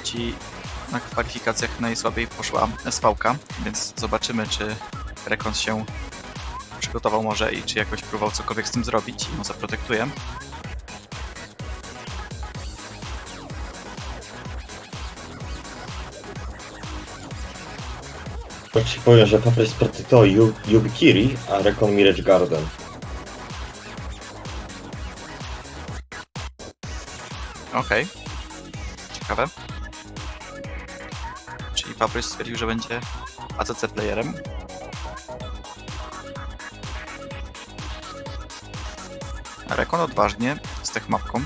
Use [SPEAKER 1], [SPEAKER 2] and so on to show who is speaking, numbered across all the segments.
[SPEAKER 1] Choci na kwalifikacjach najsłabiej poszła SV-ka, więc zobaczymy, czy Rekons się przygotował może i czy jakoś próbował cokolwiek z tym zrobić i mu zaprotektuję.
[SPEAKER 2] Tak ci powiem, że Papres protektował Yu- Yubikiri, a Recon Mirage Garden.
[SPEAKER 1] Okej. Ciekawe. Fabryś stwierdził, że będzie ACC playerem. Rekon odważnie z tech mapką.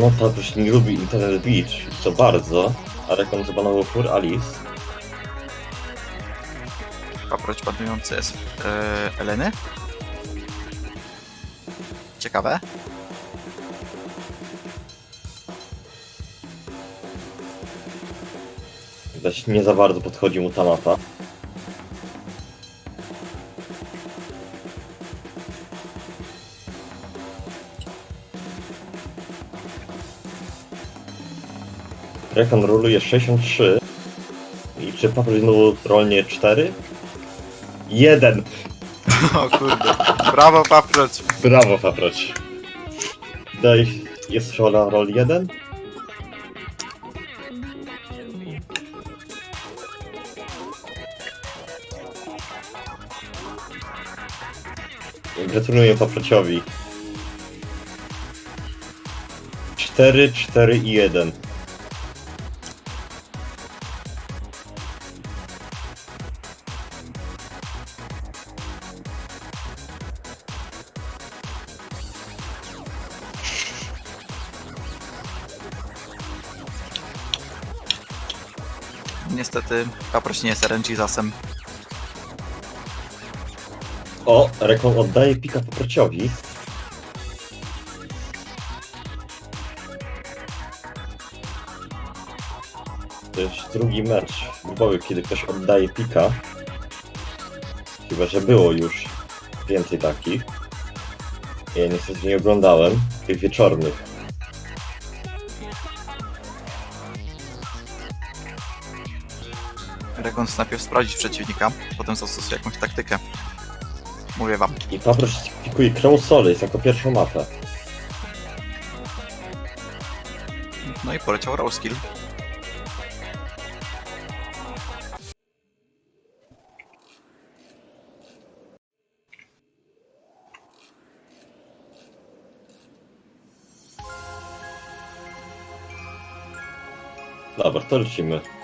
[SPEAKER 2] No Papres nie lubi Internet Beach, co bardzo, a Recon zabanował Fur Alice.
[SPEAKER 1] Paproć panujący S e, Eleny. Ciekawe.
[SPEAKER 2] Widać nie za bardzo podchodzi mu ta mapa. Rekon roluje 63. I czy Papres znowu rolnie 4? 1!
[SPEAKER 1] O kurde. Brawo Paproć.
[SPEAKER 2] Brawo, Paproć. Daj, jest rola rol 1? Gratuluję Paprociowi. 4, 4 i 1.
[SPEAKER 1] Paproć nie jest RNG zasem.
[SPEAKER 2] O, Rekon oddaje pika Paprociowi. To jest drugi mecz grupowy, kiedy ktoś oddaje pika. Chyba, że było już więcej takich. Ja niestety nie oglądałem tych wieczornych.
[SPEAKER 1] Rekons najpierw sprawdzić przeciwnika, potem zastosuje jakąś taktykę. Mówię wam.
[SPEAKER 2] I Paproć pikuje Crow Solis jako pierwszą mapę.
[SPEAKER 1] No i poleciał raw skill.
[SPEAKER 2] Dobra, to lecimy.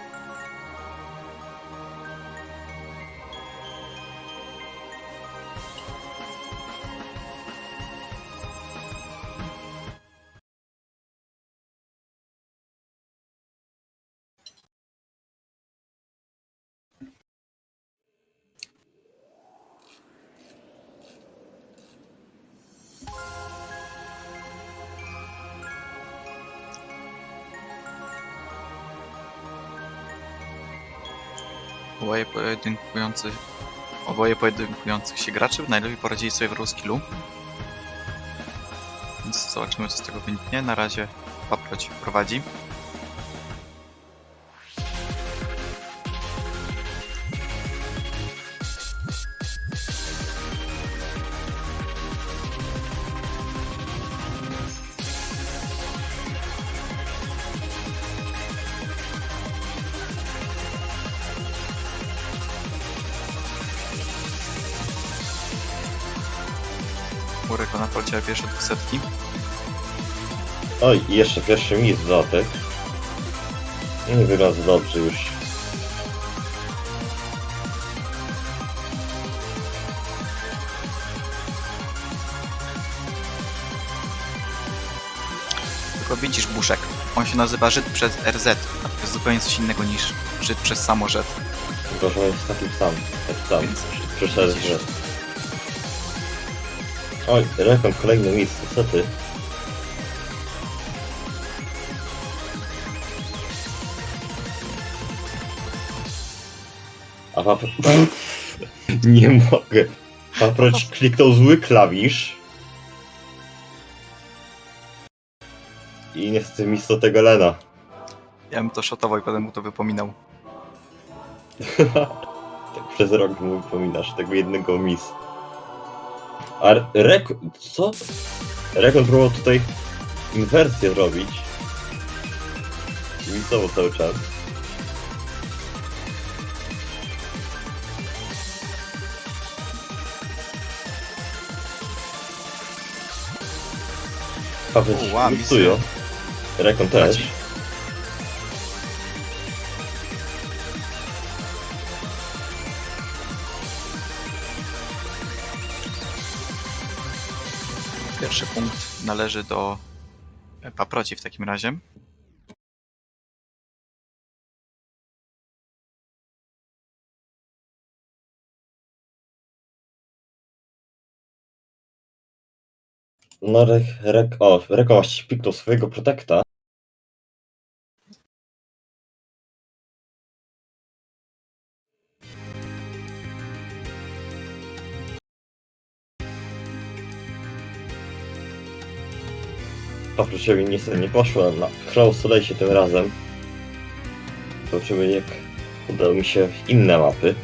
[SPEAKER 1] Oboje pojedynkujący... Oboje pojedynkujących się graczy najlepiej poradzili sobie w raw skillu. Więc zobaczymy co z tego wyniknie. Na razie Paproć prowadzi. Ureko na polcie pierwsze do setki.
[SPEAKER 2] Oj, jeszcze pierwszy mis złotek. Nie wygląda dobrze już.
[SPEAKER 1] Tylko widzisz buszek. On się nazywa Żyd przez RZ, a to jest zupełnie coś innego niż Żyd przez samo Żyd.
[SPEAKER 2] Tylko, że on jest takim sam. Tak sam.
[SPEAKER 1] Więc
[SPEAKER 2] Przeszedł,
[SPEAKER 1] widzisz.
[SPEAKER 2] Oj, rekord kolejne miejsce, co ty? A pap... Nie mogę. Paproć kliknął zły klawisz. I niestety misto tego Lena.
[SPEAKER 1] Ja bym to shotował i potem mu to wypominał.
[SPEAKER 2] Tak przez rok mu wypominasz tego jednego miss. A rekord... co? Rekord próbował tutaj inwersję zrobić. Misowo cały czas. Paweł
[SPEAKER 1] wow.
[SPEAKER 2] Rekon też.
[SPEAKER 1] Pierwszy punkt należy do Paproci w takim razie.
[SPEAKER 2] No, rek, rek, o, właśnie piknął swojego protekta. Paprociowi niestety nie poszło na Crow Soleil tym razem. Zobaczymy jak udało mi się inne mapy.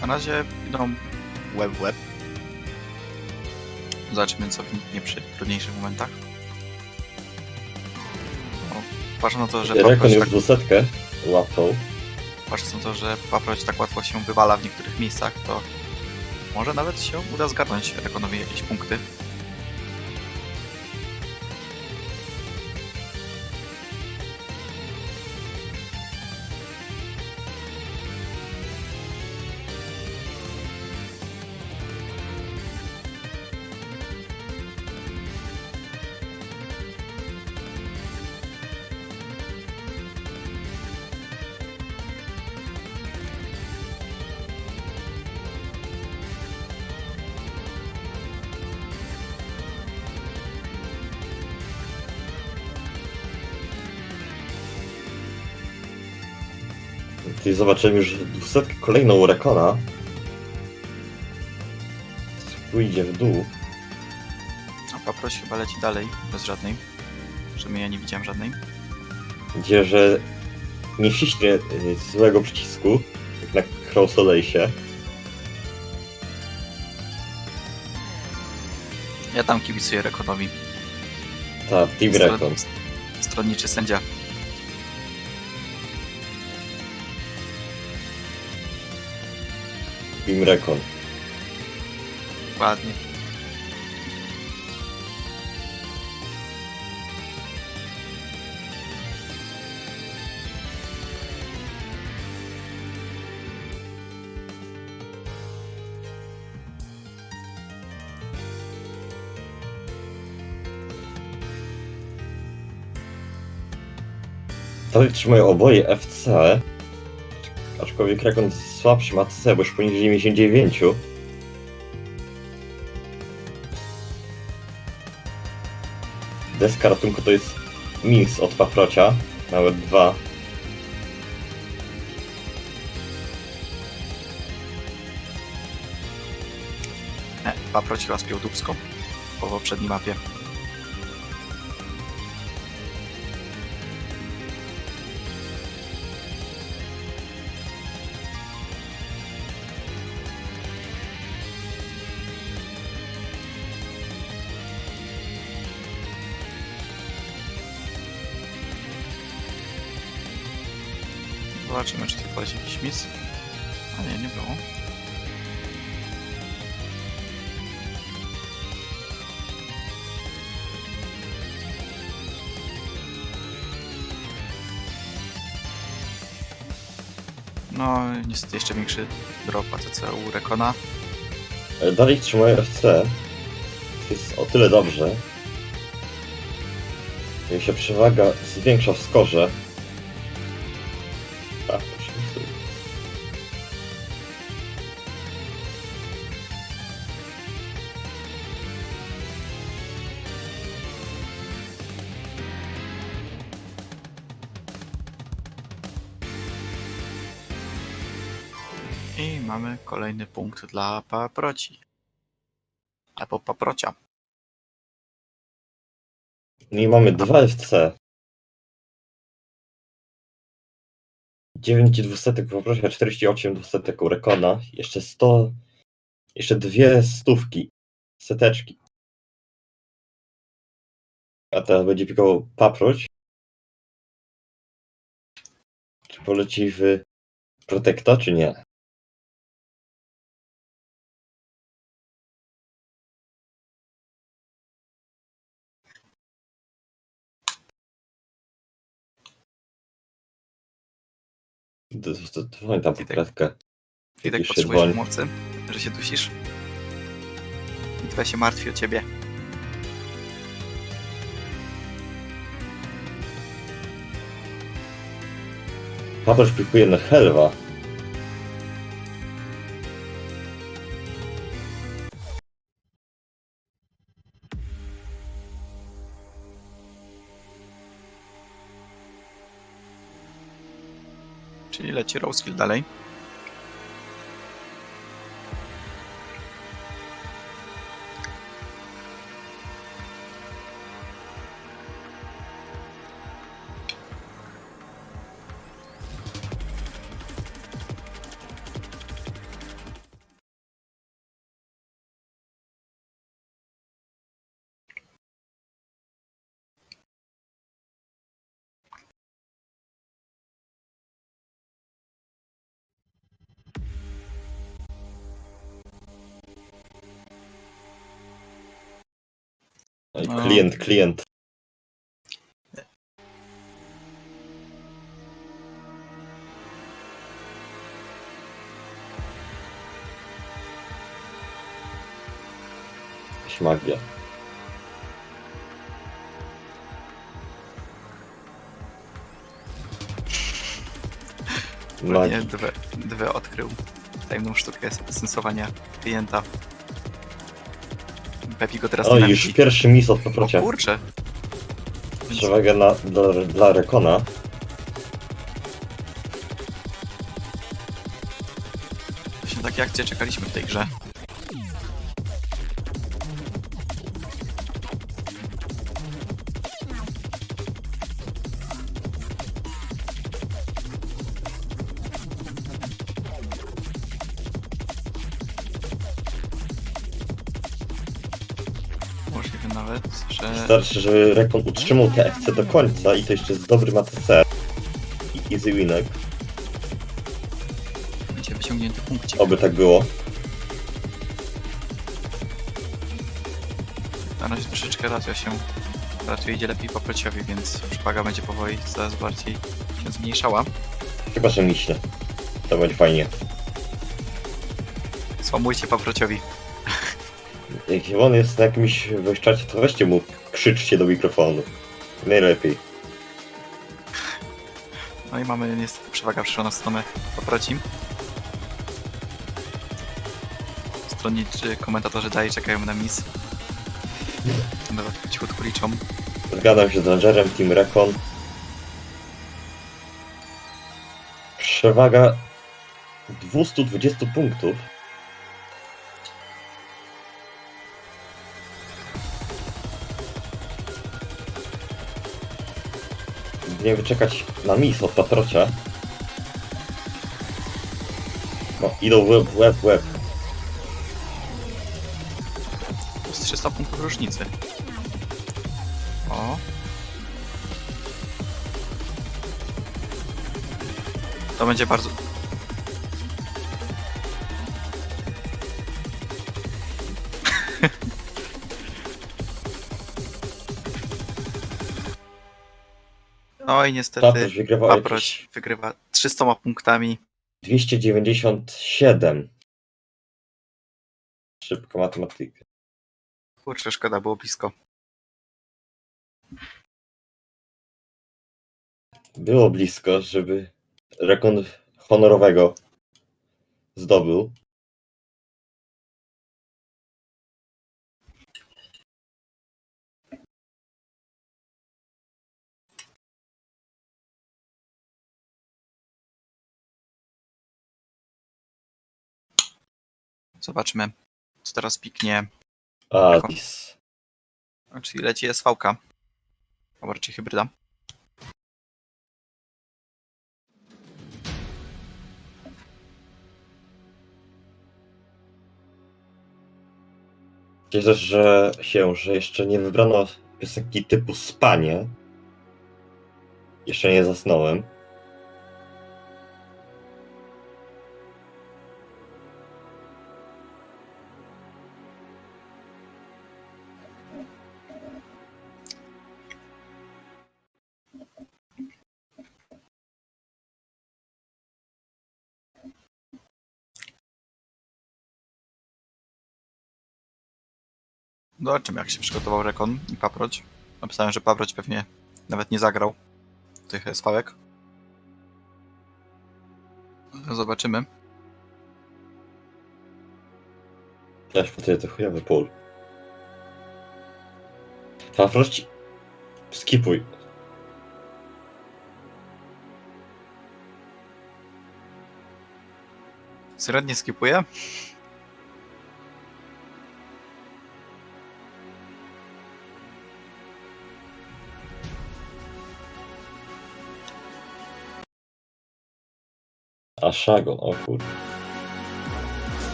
[SPEAKER 1] Na razie idą web web. Zobaczymy co wyniknie przy trudniejszych momentach. No, patrzę na to, że
[SPEAKER 2] Rekon już
[SPEAKER 1] tak,
[SPEAKER 2] dwusetkę łapał.
[SPEAKER 1] patrząc na to, że Paproć tak łatwo się wywala w niektórych miejscach, to może nawet się uda zgarnąć Rekonowi jakieś punkty.
[SPEAKER 2] Tutaj zobaczymy już dwusetkę kolejną Rekona. Pójdzie w dół.
[SPEAKER 1] A Paproć chyba leci dalej, bez żadnej. Przynajmniej ja nie widziałem żadnej.
[SPEAKER 2] Gdzie, że nie wciśnie y, złego przycisku, jak na Crow Soleisie.
[SPEAKER 1] Ja tam kibicuję Rekonowi.
[SPEAKER 2] Ta, Team Rekon.
[SPEAKER 1] Stronniczy sędzia.
[SPEAKER 2] Team Rekon.
[SPEAKER 1] Ładnie.
[SPEAKER 2] To trzymają oboje FC. Aczkolwiek Rekon słabszy ma C, bo już poniżej 99. Deska ratunku to jest miss od paprocia, nawet dwa.
[SPEAKER 1] E, Paproć chyba spiął dubsko po poprzedniej mapie. Zobaczymy, czy tu poleci jakiś mis. A nie, nie było. No, niestety jeszcze większy drop u Rekona.
[SPEAKER 2] Ale dalej trzymają FC. Jest o tyle dobrze. Jak się przewaga zwiększa w skorze.
[SPEAKER 1] I mamy kolejny punkt dla paproci. Albo paprocia.
[SPEAKER 2] I mamy dwa FC. 9 dwusetek poproszę, 48 dwusetek u Rekona. Jeszcze 100. Jeszcze dwie stówki. Seteczki. A teraz będzie pikował paproć. Czy poleci w Protekta, czy nie? Pamiętam tę
[SPEAKER 1] Witek.
[SPEAKER 2] kratkę.
[SPEAKER 1] Ty tak potrzebujesz
[SPEAKER 2] czerwony.
[SPEAKER 1] pomocy, że się dusisz. I tyle się martwi o ciebie.
[SPEAKER 2] Paproć pikuje na Helwa.
[SPEAKER 1] Leci Rosekill dalej.
[SPEAKER 2] No
[SPEAKER 1] No.
[SPEAKER 2] Klient, klient. Jakaś magia.
[SPEAKER 1] Nie,
[SPEAKER 2] Magia.
[SPEAKER 1] dwie, dwie odkrył tajemną sztukę sensowania klienta. Pepi go teraz
[SPEAKER 2] O, już
[SPEAKER 1] nienawidzi.
[SPEAKER 2] pierwszy mis od
[SPEAKER 1] O
[SPEAKER 2] paprocia.
[SPEAKER 1] kurczę.
[SPEAKER 2] Przewagę na, dla, dla Rekona.
[SPEAKER 1] właśnie takie akcje czekaliśmy w tej grze. Nawet, że
[SPEAKER 2] Wystarczy, żeby Rekon utrzymał TFC do końca i to jeszcze z dobrym ATC. I easy winek.
[SPEAKER 1] będzie wyciągnięty punkcik.
[SPEAKER 2] Oby tak było.
[SPEAKER 1] Na razie troszeczkę ratio się ratio idzie lepiej popleciowi, więc przewaga będzie powoli coraz bardziej się zmniejszała.
[SPEAKER 2] Chyba, że miśnie. To będzie fajnie.
[SPEAKER 1] Słamujcie paprociowi.
[SPEAKER 2] Jak on jest na jakimś wejściacie, to weźcie mu, krzyczcie do mikrofonu. Najlepiej.
[SPEAKER 1] No i mamy niestety przewaga przyszła na stronę paproci. Stronniczy komentatorzy dalej czekają na mis. Nawet cichutku liczą.
[SPEAKER 2] Zgadzam się z Rangerem, Team Recon. Przewaga 220 punktów. Nie wyczekać na mis od paprocia. No, idą w łeb, łeb, łeb.
[SPEAKER 1] Jest 300 punktów różnicy. O. To będzie bardzo... No i niestety
[SPEAKER 2] Paproć wygrywał jakieś
[SPEAKER 1] Paproć wygrywa 300 punktami.
[SPEAKER 2] 297. Szybko matematyka.
[SPEAKER 1] Kurczę, szkoda, było blisko.
[SPEAKER 2] Było blisko, żeby rekord honorowego zdobył.
[SPEAKER 1] Zobaczmy, co teraz piknie.
[SPEAKER 2] Adis.
[SPEAKER 1] Czyli leci SVK. Albo raczej hybryda.
[SPEAKER 2] Cieszę że się, że jeszcze nie wybrano piosenki typu Spanie. Jeszcze nie zasnąłem.
[SPEAKER 1] Zobaczymy, jak się przygotował Rekon i Paproć. Napisałem, że Paproć pewnie nawet nie zagrał tych SV-ek. Zobaczymy.
[SPEAKER 2] Też po to chujowy pól. Fafrości. Skipuj.
[SPEAKER 1] Średnie skipuje.
[SPEAKER 2] A Shagon, o kur...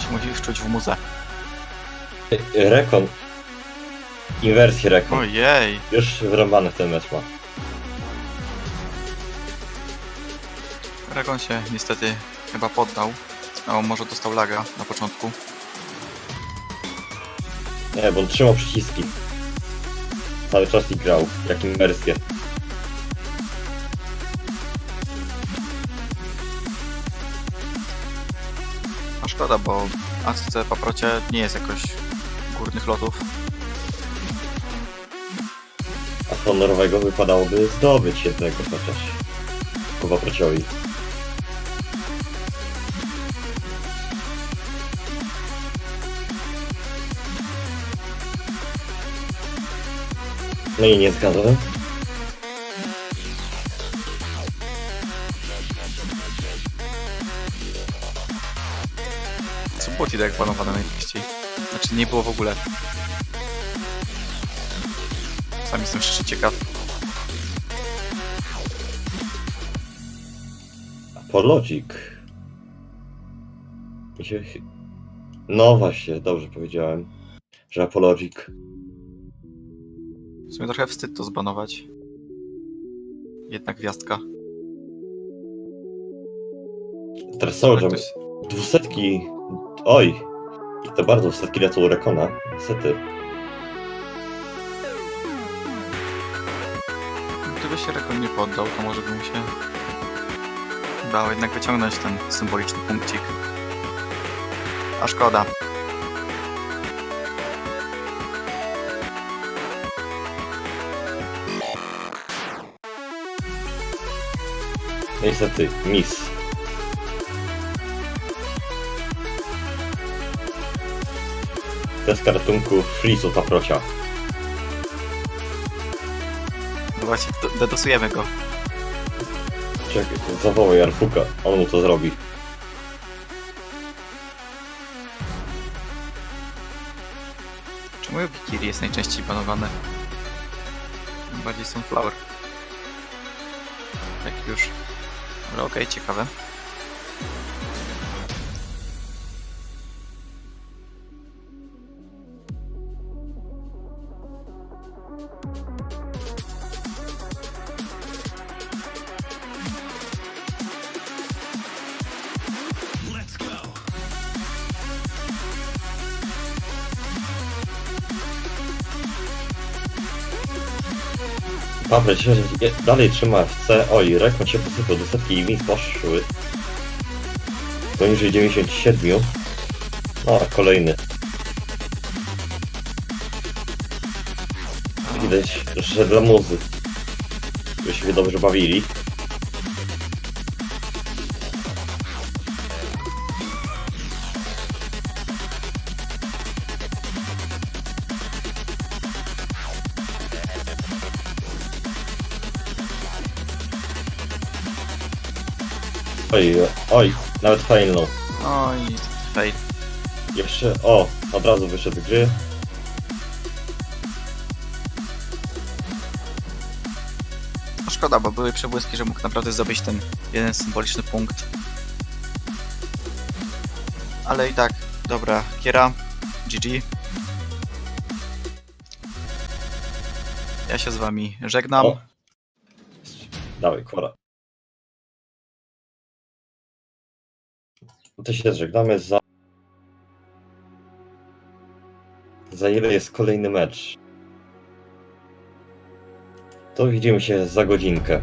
[SPEAKER 1] się musi wczuć w muzę.
[SPEAKER 2] Y, Rekon. Inwersję Rekon.
[SPEAKER 1] Ojej!
[SPEAKER 2] Już wyrąbany ten mecz ma.
[SPEAKER 1] Rekon się niestety chyba poddał. No, może dostał laga na początku.
[SPEAKER 2] Nie, bo on trzymał przyciski. Cały czas i grał, jak inwersję.
[SPEAKER 1] Szkoda, bo ACC Paprocie nie jest jakoś górnych lotów.
[SPEAKER 2] A honorowego wypadałoby zdobyć jednego chociaż. Kuba Prociowi. No i nie zgadzam.
[SPEAKER 1] Co było Tidek banowane najczęściej? Znaczy nie było w ogóle. Sam jestem szczerze ciekaw.
[SPEAKER 2] Apologic. Mi się... chy- No właśnie, dobrze powiedziałem, że Apologic.
[SPEAKER 1] W sumie trochę wstyd to zbanować. Jedna gwiazdka.
[SPEAKER 2] Teraz są, że
[SPEAKER 1] Ktoś-
[SPEAKER 2] dwusetki... Oj! I to bardzo dwusetki lecą u Rekona. Niestety.
[SPEAKER 1] Gdyby się Rekon nie poddał, to może by mu się udało jednak wyciągnąć ten symboliczny punkcik. A szkoda.
[SPEAKER 2] Niestety, miss. Test kartunku Frizu Paprocia.
[SPEAKER 1] No właśnie, do- go.
[SPEAKER 2] Czekaj, zawołaj Arfuka, on mu to zrobi.
[SPEAKER 1] Czemu Bikiri jest najczęściej banowane? Bardziej Sunflower. Jak już. Ale okej, ciekawe.
[SPEAKER 2] Się dalej trzyma FC. Oj, rekord się posypał do setki i mi poszły. Poniżej 97. No, a kolejny. Widać, że dla muzy. By się dobrze bawili. Oj, oj, nawet failnął.
[SPEAKER 1] I fail.
[SPEAKER 2] Jeszcze, o, od razu wyszedł gry.
[SPEAKER 1] No szkoda, bo były przebłyski, że mógł naprawdę zdobyć ten jeden symboliczny punkt. Ale i tak, dobra, Kiera, GG. Ja się z wami żegnam.
[SPEAKER 2] O. Dawaj, kora. To się żegnamy za... Za ile jest kolejny mecz? To widzimy się za godzinkę.